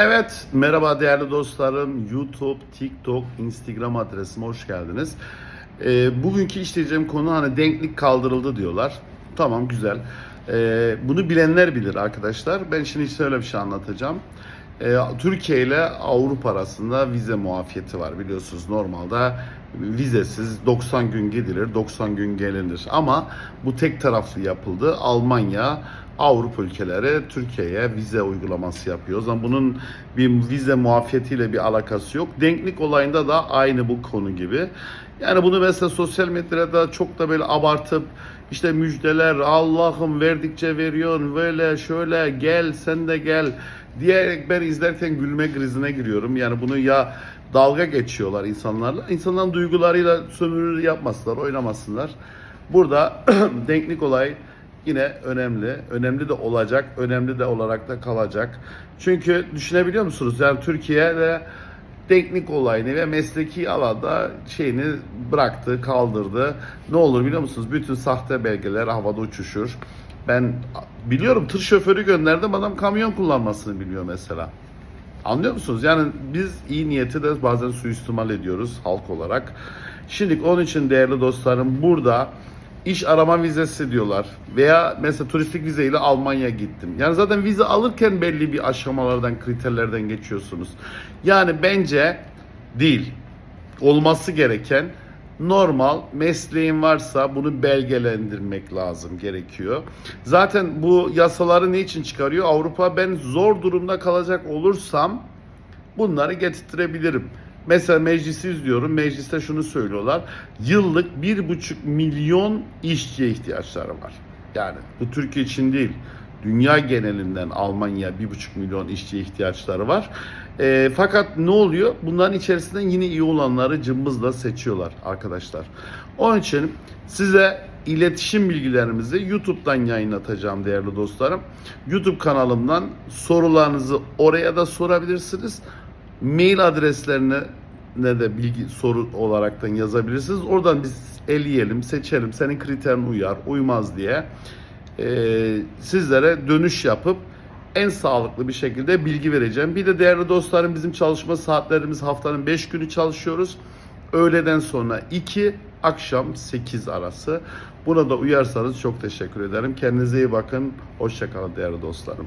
Evet, merhaba değerli dostlarım. YouTube, TikTok, Instagram adresime hoş geldiniz. Ee, bugünkü işleyeceğim konu hani denklik kaldırıldı diyorlar. Tamam, güzel. Ee, bunu bilenler bilir arkadaşlar. Ben şimdi şöyle bir şey anlatacağım. Ee, Türkiye ile Avrupa arasında vize muafiyeti var biliyorsunuz. Normalde vizesiz 90 gün gidilir, 90 gün gelinir. Ama bu tek taraflı yapıldı. Almanya, Avrupa ülkeleri Türkiye'ye vize uygulaması yapıyor. O zaman bunun bir vize muafiyetiyle bir alakası yok. Denklik olayında da aynı bu konu gibi. Yani bunu mesela sosyal medyada çok da böyle abartıp işte müjdeler Allah'ım verdikçe veriyorsun böyle şöyle gel sen de gel diyerek ben izlerken gülme krizine giriyorum. Yani bunu ya dalga geçiyorlar insanlarla. İnsanların duygularıyla sömürü yapmasınlar, oynamasınlar. Burada denklik olay yine önemli. Önemli de olacak, önemli de olarak da kalacak. Çünkü düşünebiliyor musunuz? Yani Türkiye'de teknik olayını ve mesleki alanda şeyini bıraktı, kaldırdı. Ne olur biliyor musunuz? Bütün sahte belgeler havada uçuşur. Ben biliyorum tır şoförü gönderdim adam kamyon kullanmasını biliyor mesela. Anlıyor musunuz? Yani biz iyi niyeti de bazen suistimal ediyoruz halk olarak. Şimdi onun için değerli dostlarım burada iş arama vizesi diyorlar. Veya mesela turistik vizeyle Almanya gittim. Yani zaten vize alırken belli bir aşamalardan, kriterlerden geçiyorsunuz. Yani bence değil. Olması gereken normal mesleğin varsa bunu belgelendirmek lazım gerekiyor. Zaten bu yasaları ne için çıkarıyor? Avrupa ben zor durumda kalacak olursam bunları getirtirebilirim. Mesela meclisi izliyorum. Mecliste şunu söylüyorlar. Yıllık bir buçuk milyon işçiye ihtiyaçları var. Yani bu Türkiye için değil. Dünya genelinden Almanya bir buçuk milyon işçiye ihtiyaçları var. E, fakat ne oluyor? Bunların içerisinden yine iyi olanları cımbızla seçiyorlar arkadaşlar. Onun için size iletişim bilgilerimizi YouTube'dan yayınlatacağım değerli dostlarım. YouTube kanalımdan sorularınızı oraya da sorabilirsiniz mail adreslerini ne de bilgi soru olaraktan yazabilirsiniz. Oradan biz eleyelim, seçelim. Senin kriterin uyar, uymaz diye e, sizlere dönüş yapıp en sağlıklı bir şekilde bilgi vereceğim. Bir de değerli dostlarım bizim çalışma saatlerimiz haftanın 5 günü çalışıyoruz. Öğleden sonra 2, akşam 8 arası. Buna da uyarsanız çok teşekkür ederim. Kendinize iyi bakın. Hoşçakalın değerli dostlarım.